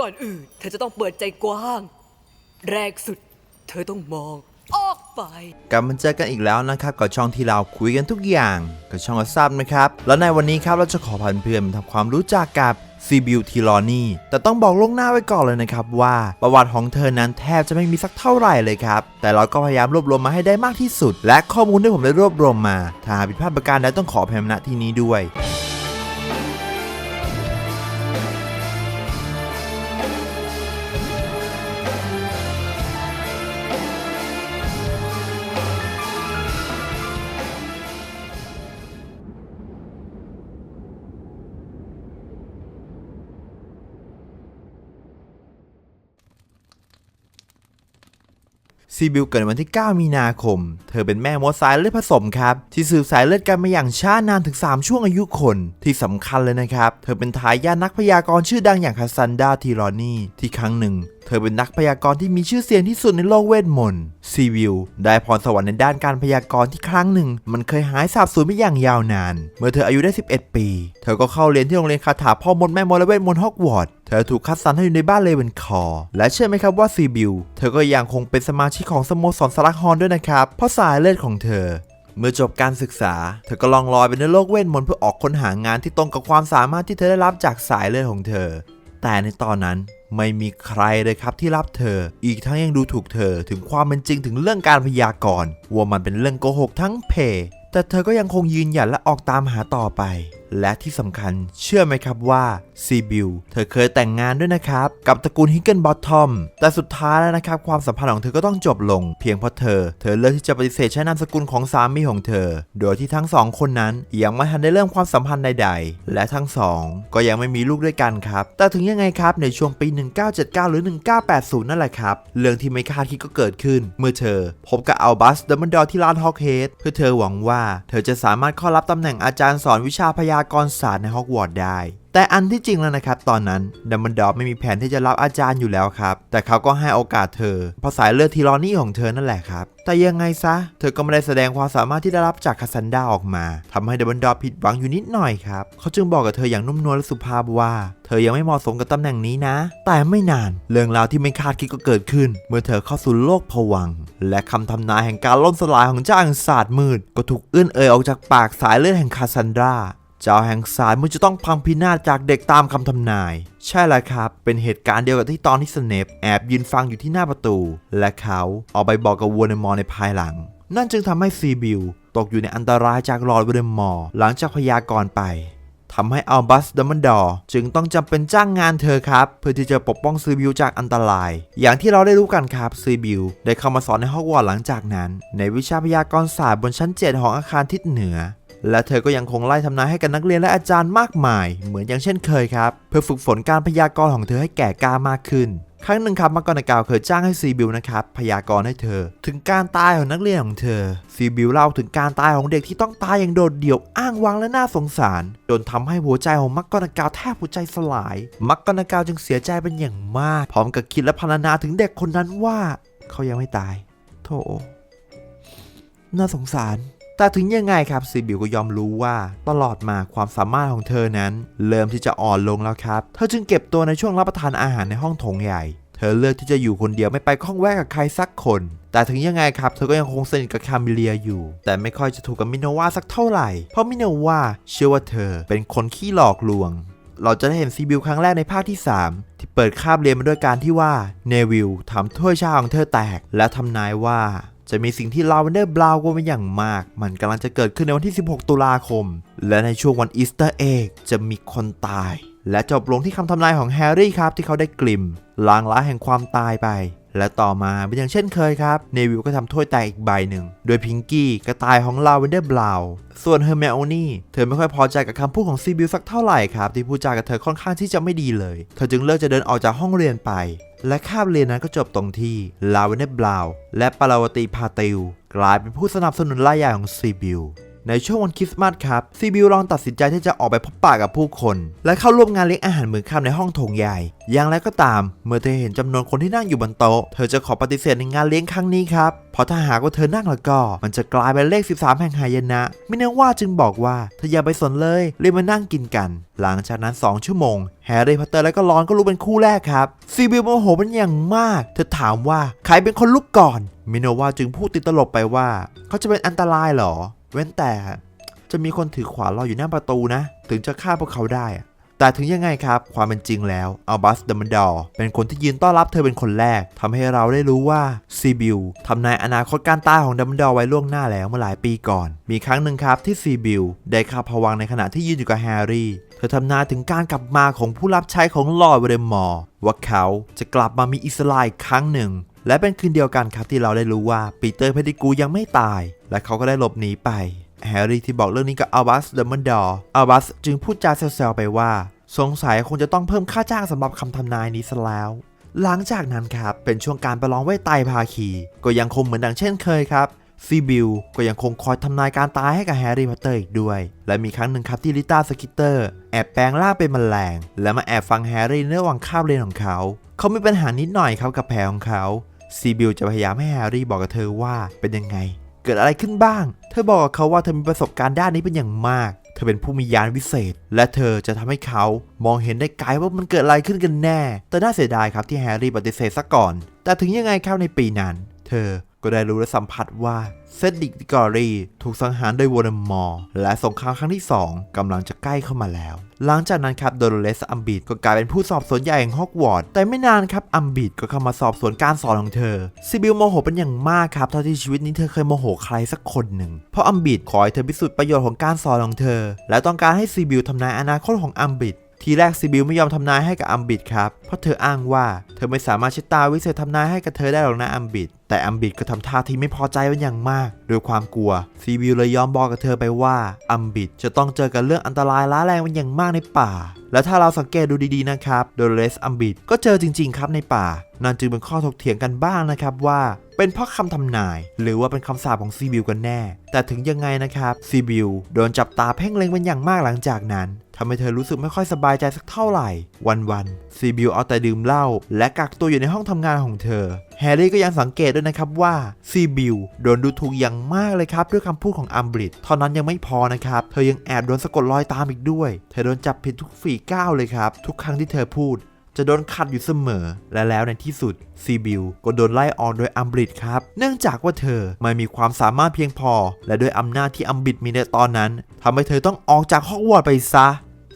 ก่อนอื่น เธอจะต้องเปิดใจกว้าง แรกสุด เธอต้องมอง ออกไป กลับมาเจอกันอีกแล้วนะครับกับช่องที่เราคุยกันทุกอย่างกับช่องอัซับนะครับแล้วในวันนี้ครับเราจะขอพันเพื่อนมาทำความรู้จักกับซีบิวทีลอนี่แต่ต้องบอกล่วงหน้าไว้ก่อนเลยนะครับว่า ประวัติของเธอนั้นแทบจะไม่มีสักเท่าไหร่เลยครับ แต่เราก็พยายามรวบรวมมาให้ได้มากที่สุด และข้อมูลที่ผมได้รวบรวมมา ถ้าผิดพลาดประการใดต้องขออภัยณที่นี้ด้วย ซีบิลเกิดวันที่ 9 มีนาคม เธอเป็นแม่มดสายเลือดผสมครับ ที่สืบสายเลือดกันมาอย่างช้านานถึง 3 ช่วงอายุคนที่สำคัญเลยนะครับ เธอเป็นทายาทนักพยากรณ์ชื่อดังอย่างคาซันดาทีรอนี่ที่ครั้งหนึ่ง เธอเป็นนักพยากรณ์ที่มีชื่อเสียงที่สุดในโลกเวทมนต์ซีวิลได้พรสวรรค์ในด้านการพยากรณ์ที่ครั้งหนึ่ง มันเคยหายสาบสูญไปอย่างยาวนาน เมื่อเธออายุได้ 11 ปี เธอก็เข้าเรียนที่โรงเรียนคาถาพ่อมดแม่มดและเวทมนต์ฮอกวอตส์เธอถูกคัดสรรให้อยู่ในบ้านเลเวนคอร์และเชื่อไหมครับว่าซีบิลเธอก็ยังคงเป็นสมาชิกของสโมสรสลักฮอนด้วยนะครับเพราะสายเลือดของเธอเมื่อจบการศึกษา เธอก็ลองลอยไปในโลกเวทมนต์เพื่อออกค้นหางานที่ตรงกับความสามารถที่เธอได้รับจากสายเลือดของเธอ แต่ในตอนนั้นไม่มีใครเลยครับที่รับเธอ อีกทั้งยังดูถูกเธอถึงความเป็นจริงถึงเรื่องการพยากรณ์ว่ามันเป็นเรื่องโกหกทั้งเพ แต่เธอก็ยังคงยืนหยัดและออกตามหาต่อไปและที่สำคัญเชื่อไหมครับว่าซีบิลเธอเคยแต่งงานด้วยนะครับ กับตระกูลฮิกเกิลบอททอมแต่สุดท้ายแล้วนะครับความสัมพันธ์ของเธอก็ต้องจบลง เพียงเพราะเธอ เธอเลือกที่จะปฏิเสธใช้นามสกุลของสามีของเธอ โดยที่ทั้งสองคนนั้นยังไม่ทันได้เริ่มความสัมพันธ์ใด ๆ และทั้งสองก็ยังไม่มีลูกด้วยกันครับ แต่ถึงยังไงครับในช่วงปี 1979 หรือ 1980 นั่นแหละครับเรื่องที่ไม่คาดคิดก็เกิดขึ้น เมื่อเธอ พบกับอัลบัสเดัมเบิลดอร์ที่ร้านฮอกเฮดเพื่อเธอหวังว่า เธอจะสามารถเข้ารับตำแหน่งอาจารย์สอนวิชาพยาากรศาสตร์ในฮอกวอตส์ได้ แต่อันที่จริงแล้วนะครับ ตอนนั้นดัมเบิลดอร์ไม่มีแผนที่จะรับอาจารย์อยู่แล้วครับ แต่เขาก็ให้โอกาสเธอเพราะสายเลือดทีรอนี่ของเธอนั่นแหละครับ แต่ยังไงซะ เธอก็ไม่ได้แสดงความสามารถที่ได้รับจากคาซันดาออกมาทำให้ดัมเบิลดอร์ผิดหวังอยู่นิดหน่อยครับเขาจึงบอกกับเธออย่างนุ่มนวลและสุภาพว่า เธอยังไม่เหมาะสมกับตำแหน่งนี้นะ แต่ไม่นานเรื่องราวที่ไม่คาดคิดก็เกิดขึ้น เมื่อเธอเข้าสู่โลกผวังและคำทำนายแห่งการล่มสลายของเจ้าแห่งศาสตร์มืด ก็ถูกเอื้อนเอ่ยออกจากปากสายเลือดแห่งคาซันดรา เจ้าแห่งสายมือจะต้องพังพินาศจากเด็กตามคำทำนาย ใช่แล้วครับ เป็นเหตุการณ์เดียวกับที่ตอนที่สเนปแอบยืนฟังอยู่ที่หน้าประตู และเขาเอาไปบอกกับวอร์เนมอร์ในภายหลัง นั่นจึงทำให้ซีบิลตกอยู่ในอันตรายจากลอร์ดวอร์เนมอร์หลังจากพยากรณ์ไปทำให้อัลบัสดัมเบิลดอร์จึงต้องจำเป็นจ้างงานเธอครับ เพื่อที่จะปกป้องซีบิลจากอันตราย อย่างที่เราได้รู้กันครับซีบิลได้เข้ามาสอนในฮอกวอตส์หลังจากนั้น ในวิชาพยากรณ์ศาสตร์บนชั้น 7 ของอาคารทิศเหนือ และเธอก็ยังคงไล่ทำนายให้กับนักเรียนและอาจารย์มากมาย เหมือนอย่างเช่นเคยครับ เพื่อฝึกฝนการพยากรณ์ของเธอให้แก่กล้ามากขึ้น ครั้งหนึ่งครับมักกรนากาวเคยจ้างให้ซีบิลนะครับพยากรณ์ให้เธอ ถึงการตายของนักเรียนของเธอซีบิลเล่าถึงการตายของเด็กที่ต้องตายอย่างโดดเดี่ยวอ้างว้างและน่าสงสาร จนทำให้หัวใจของมักกรนากาวแทบหัวใจสลายมักกรนากาวจึงเสียใจเป็นอย่างมาก พร้อมกับคิดและพรรณนาถึงเด็กคนนั้นว่า เขายังไม่ตาย โธ่น่าสงสาร แต่ถึงยังไงครับซีบิวก็ยอมรู้ว่าตลอดมาความสามารถของเธอนั้น เริ่มที่จะอ่อนลงแล้วครับ เธอจึงเก็บตัวในช่วงรับประทานอาหารในห้องโถงใหญ่ เธอเลือกที่จะอยู่คนเดียวไม่ไปข้องแวะกับใครสักคน แต่ถึงยังไงครับ เธอก็ยังคงสนิทกับคามิเลียอยู่ แต่ไม่ค่อยจะถูกกับมิโนวาสักเท่าไหร่ เพราะมิโนวาเชื่อว่าเธอเป็นคนขี้หลอกลวง เราจะได้เห็นซีบิลครั้งแรกในภาคที่ 3 ที่เปิดคาบเรียนมาด้วยการที่ว่าเนวิลทำถ้วยชาของเธอแตก และทำนายว่า จะมีสิ่งที่ลาเวนเดอร์บราวน์กลัวเป็นอย่างมาก มันกำลังจะเกิดขึ้นในวันที่ 16 ตุลาคม และในช่วงวันอีสเตอร์เอกจะมีคนตาย และจบลงที่คำทำนายของแฮร์รี่ครับ ที่เขาได้กลิ่มลางล้าแห่งความตายไป และต่อมาเป็นอย่างเช่นเคยครับ เนวิลก็ทำถ้วยแตกอีกใบหนึ่ง โดยพิงกี้กระต่ายของลาเวนเดอร์บราวน์ส่วนเฮอร์เมโอนี่เธอไม่ค่อยพอใจกับคำพูดของซีบิลสักเท่าไหร่ครับที่พูดจากับเธอค่อนข้างที่จะไม่ดีเลย เธอจึงเลือกจะเดินออกจากห้องเรียนไป และคาบเรียนนั้นก็จบตรงที่ลาเวนเดอร์บลาวและปาราวตีพาติลกลายเป็นผู้สนับสนุนรายใหญ่ของซีบิล ในช่วงวันคริสต์มาสครับซีบิวลองตัดสินใจที่จะออกไปพบปะกับผู้คน และเข้าร่วมงานเลี้ยงอาหารมื้อค่ำในห้องโถงใหญ่อย่างไรก็ตาม เมื่อเธอเห็นจำนวนคนที่นั่งอยู่บนโต๊ะเธอจะขอปฏิเสธในงานเลี้ยงครั้งนี้ครับเพราะถ้าหากว่าเธอนั่งแล้วก็ มันจะกลายเป็นเลข 13 แห่งหายนะไม่แน่ว่าจึงบอกว่าเธออย่าไปสนเลยเรียมานั่งกินกัน หลังจากนั้น 2 ชั่วโมงแฮร์รี่พอตเตอร์และก็รอนก็รู้เป็นคู่แรกครับซีบิลโมโหเป็นอย่างมาก เธอถามว่าใครเป็นคนลุกก่อนมิโนวาจึงพูดติดตลกไปว่า เขาจะเป็นอันตรายเหรอ เว้นแต่จะมีคนถือขวานรออยู่หน้าประตูนะ ถึงจะฆ่าพวกเขาได้ แต่ถึงยังไงครับ ความเป็นจริงแล้วอัลบัสเดัมเบลดอร์เป็นคนที่ยืนต้อนรับเธอเป็นคนแรกทำให้เราได้รู้ว่าซีบิลทำนายอนาคตการตายของเดมเบลดอร์ไว้ล่วงหน้าแล้วเมื่อหลายปีก่อน มีครั้งหนึ่งครับที่ซีบิลได้ข้าพวังในขณะที่ยืนอยู่กับแฮร์รี่เธอทำนายถึงการกลับมาของผู้รับใช้ของลอร์ดเวเดมอร์ว่าเขาจะกลับมามีอิสระอีกครั้งหนึ่ง และเป็นคืนเดียวกันครับที่เราได้รู้ว่าปีเตอร์เพดิกูยังไม่ตาย และเขาก็ได้หลบหนีไป แฮร์รี่ที่บอกเรื่องนี้กับอัลบัสเดอร์มอนดอร์อัลบัสจึงพูดจาแซวๆไปว่า สงสัยคงจะต้องเพิ่มค่าจ้างสำหรับคำทำนายนี้ซะแล้ว หลังจากนั้นครับ เป็นช่วงการประลองเวทไตรภาคี ก็ยังคงเหมือนดังเช่นเคยครับซีบิลก็ยังคงคอยทำนายการตายให้กับแฮร์รี่พอตเตอร์อีกด้วย และมีครั้งหนึ่งครับที่ลิต้าสกิตเตอร์แอบแปลงร่างเป็นแมลง และมาแอบฟังแฮร์รี่ในระหว่างคาบเรียนของเขา เขามีปัญหานิดหน่อยครับกับแผลของเขาซีบิลจะพยายามให้แฮร์รี่บอกกับเธอว่าเป็นยังไง เกิดอะไรขึ้นบ้าง เธอบอกกับเขาว่าเธอมีประสบการณ์ด้านนี้เป็นอย่างมาก เธอเป็นผู้มียานวิเศษ และเธอจะทำให้เขามองเห็นได้ไกลว่ามันเกิดอะไรขึ้นกันแน่ แต่น่าเสียดายครับที่แฮร์รี่ปฏิเสธซะก่อน แต่ถึงยังไงครับในปีนั้น เธอก็ได้รู้และสัมผัสว่าเซดดิกดิกอรีถูกสังหารโดยวอร์มอร์และสงครามครั้งที่ 2กำลังจะใกล้เข้ามาแล้ว หลังจากนั้นครับโดโลเรสอัมบิดก็กลายเป็นผู้สอบสวนใหญ่แห่งฮอกวอตส์แต่ไม่นานครับอัมบิดก็เข้ามาสอบสวนการสอนของเธอซิบิลโมโหเป็นอย่างมากครับเท่าที่ชีวิตนี้เธอเคยโมโหใครสักคนหนึ่ง เพราะอัมบิดขอให้เธอพิสูจน์ประโยชน์ของการสอนของเธอ และต้องการให้ซิบิลทำนายอนาคตของอัมบิดทีแรกซิบิลไม่ยอมทำนายให้กับอัมบิดครับ เพราะเธออ้างว่าเธอไม่สามารถใช้ตาวิเศษทำนายให้กับเธอได้หรอกนะอัมบิด แต่อัมบิดก็ทำท่าทีไม่พอใจเป็นอย่างมากด้วยความกลัวซีบิวเลยยอมบอกกับเธอไปว่าอัมบิดจะต้องเจอกับเรื่องอันตรายร้ายแรงเป็นอย่างมากในป่าและถ้าเราสังเกตดูดีๆนะครับโดเรสอัมบิดก็เจอจริง ๆ ครับในป่า นั่นจึงเป็นข้อถกเถียงกันบ้างนะครับว่าเป็นเพราะคำทำนาย หรือว่าเป็นคำสาปของซีบิลกันแน่ แต่ถึงยังไงนะครับซีบิลโดนจับตาเพ่งเล็งเป็นอย่างมากหลังจากนั้นทำให้เธอรู้สึกไม่ค่อยสบายใจสักเท่าไหร่ วันๆซีบิลเอาแต่ดื่มเหล้าและกักตัวอยู่ในห้องทำงานของเธอ แฮร์รี่ก็ยังสังเกตด้วยนะครับว่าซีบิลโดนดูถูกอย่างมากเลยครับ ด้วยคำพูดของอัมบริดเท่านั้นยังไม่พอนะครับ เธอยังแอบโดนสะกดรอยตามอีกด้วย เธอโดนจับผิดทุกฝีก้าวเลยครับ ทุกครั้งที่เธอพูด จะโดนขัดอยู่เสมอ และแล้วในที่สุดซีบิลก็โดนไล่ออกโดยอัมบริดครับ เนื่องจากว่าเธอไม่มีความสามารถเพียงพอ และด้วยอำนาจที่อัมบริดมีในตอนนั้นทำให้เธอต้องออกจากฮอกวอตส์ไปซะ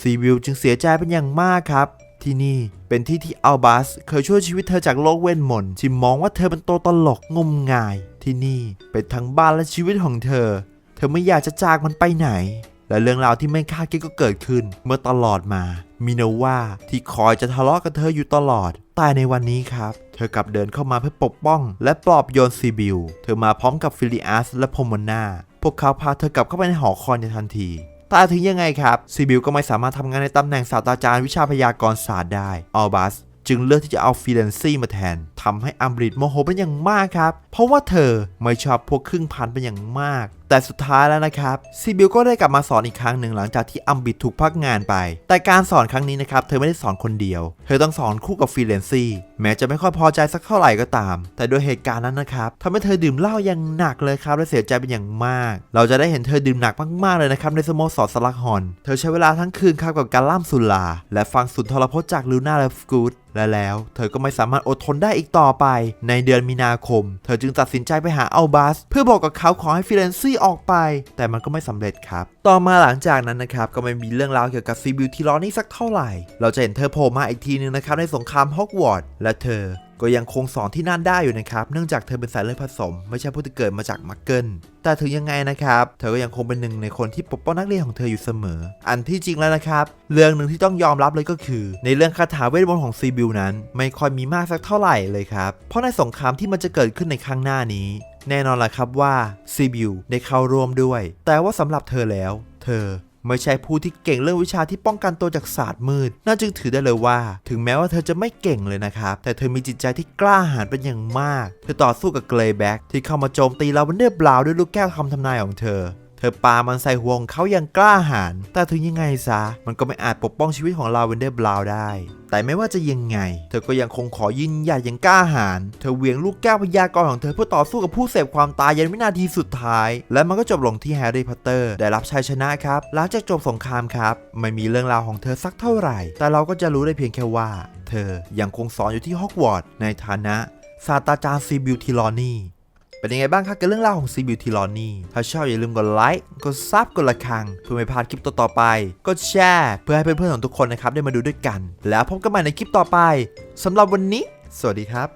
ซีบิลจึงเสียใจเป็นอย่างมากครับที่นี่เป็นที่ที่อัลบัสเคยช่วยชีวิตเธอจากโลกเวทมนต์ที่มองว่าเธอเป็นตัวตลกงมงาย ที่นี่เป็นทั้งบ้านและชีวิตของเธอ เธอไม่อยากจะจากมันไปไหน และเรื่องราวที่ไม่คาดคิดก็เกิดขึ้น เมื่อตลอดมามินาว่าที่คอยจะทะเลาะกับเธออยู่ตลอด แต่ในวันนี้ครับ เธอกลับเดินเข้ามาเพื่อปกป้อง และปลอบโยนซีบิล เธอมาพร้อมกับฟิลิอัสและพอมนาพวกเขาพาเธอกลับเข้าไปในหอคอยในทันทีแต่ถึงยังไงครับซีบิลก็ไม่สามารถทำงานในตำแหน่งศาสตราจารย์วิชาพยากรณศาสตร์ได้อัลบัส จึงเลือกที่จะเอาฟิเลนซี่มาแทนทำให้อัมบริดโมโหเป็นอย่างมากครับ เพราะว่าเธอไม่ชอบพวกครึ่งพันเป็นอย่างมาก แต่สุดท้ายแล้วนะครับซีบิลก็ได้กลับมาสอนอีกครั้งหนึ่งหลังจากที่อัมบิดถูกพักงานไป แต่การสอนครั้งนี้นะครับเธอไม่ได้สอนคนเดียว เธอต้องสอนคู่กับฟิเลนซี่แม้จะไม่ค่อยพอใจสักเท่าไหร่ก็ตาม แต่ด้วยเหตุการณ์นั้นนะครับทำให้เธอดื่มเหล้าอย่างหนักเลยครับและเสียใจเป็นอย่างมาก เราจะได้เห็นเธอดื่มหนักมากๆเลยนะครับในสโมสรสลักฮอน เธอใช้เวลาทั้งคืนครับกับการล่ำสุราและฟังสุนทรพจน์จากลูน่าแลฟกูดและแล้วเธอก็ไม่สามารถอดทนได้อีกต่อไป ในเดือนมีนาคม เธอจึงตัดสินใจไปหาอัลบัส เพื่อบอกกับเขาขอให้ฟิเลนซี่ออกไป แต่มันก็ไม่สำเร็จครับ ต่อมาหลังจากนั้นนะครับ ก็ไม่มีเรื่องราวเกี่ยวกับซีบิวที่ร้อนนี่สักเท่าไหร่ เราจะเห็นเธอโผล่มาอีกทีนึงนะครับในสงครามฮอกวอตส์และเธอ ก็ยังคงสอนที่นั่นได้อยู่นะครับ เนื่องจากเธอเป็นสายเลือดผสม ไม่ใช่ผู้ที่เกิดมาจากมักเกิลแต่ถึงยังไงนะครับ เธอก็ยังคงเป็นหนึ่งในคนที่ปกป้องนักเรียนของเธออยู่เสมอ อันที่จริงแล้วนะครับ เรื่องหนึ่งที่ต้องยอมรับเลยก็คือ ในเรื่องคาถาเวทมนต์ของซีบิลนั้น ไม่ค่อยมีมากสักเท่าไหร่เลยครับ เพราะในสงครามที่มันจะเกิดขึ้นในครั้งหน้านี้ แน่นอนแหละครับว่าซีบิลได้เข้าร่วมด้วย แต่ว่าสำหรับเธอแล้ว เธอ ไม่ใช่ผู้ที่เก่งเรื่องวิชาที่ป้องกันตัวจากศาสตร์มืด น่าจึงถือได้เลยว่า ถึงแม้ว่าเธอจะไม่เก่งเลยนะครับ แต่เธอมีจิตใจที่กล้าหาญเป็นอย่างมาก เธอต่อสู้กับเกรย์แบ็กที่เข้ามาโจมตีลาวันเดอร์บราวด้วยลูกแก้วคำทำนายของเธอ อปามันใส่หัวของเขาอย่างกล้าหาญแต่ถึงยังไงซะ มันก็ไม่อาจปกป้องชีวิตของลาเวนเดอร์บราว์ได้ แต่ไม่ว่าจะยังไง เธอก็ยังคงขอยืนหยัดอย่างกล้าหาญเธอเวียงลูกแก้วพยากรของเธอเพื่อต่อสู้กับผู้เสพความตายยันวินาทีสุดท้าย และมันก็จบลงที่แฮร์รี่พอตเตอร์ได้รับชัยชนะครับหลังจากจบสงครามครับ ไม่มีเรื่องราวของเธอสักเท่าไหร่ แต่เราก็จะรู้ได้เพียงแค่ว่า เธอยังคงสอนอยู่ที่ฮอกวอตส์ในฐานะศาสตราจารย์ซีบิลทิลอนี่ เป็นยังไงบ้างครับกับเรื่องราวของซีบิวทีลอนนี่ถ้าชอบอย่าลืมกดไลค์ กดซับกดระฆัง เพื่อไม่พลาดคลิปต่อๆไป กดแชร์เพื่อให้เพื่อนๆของทุกคนนะครับได้มาดูด้วยกัน แล้วพบกันใหม่ในคลิปต่อไปสำหรับวันนี้ สวัสดีครับ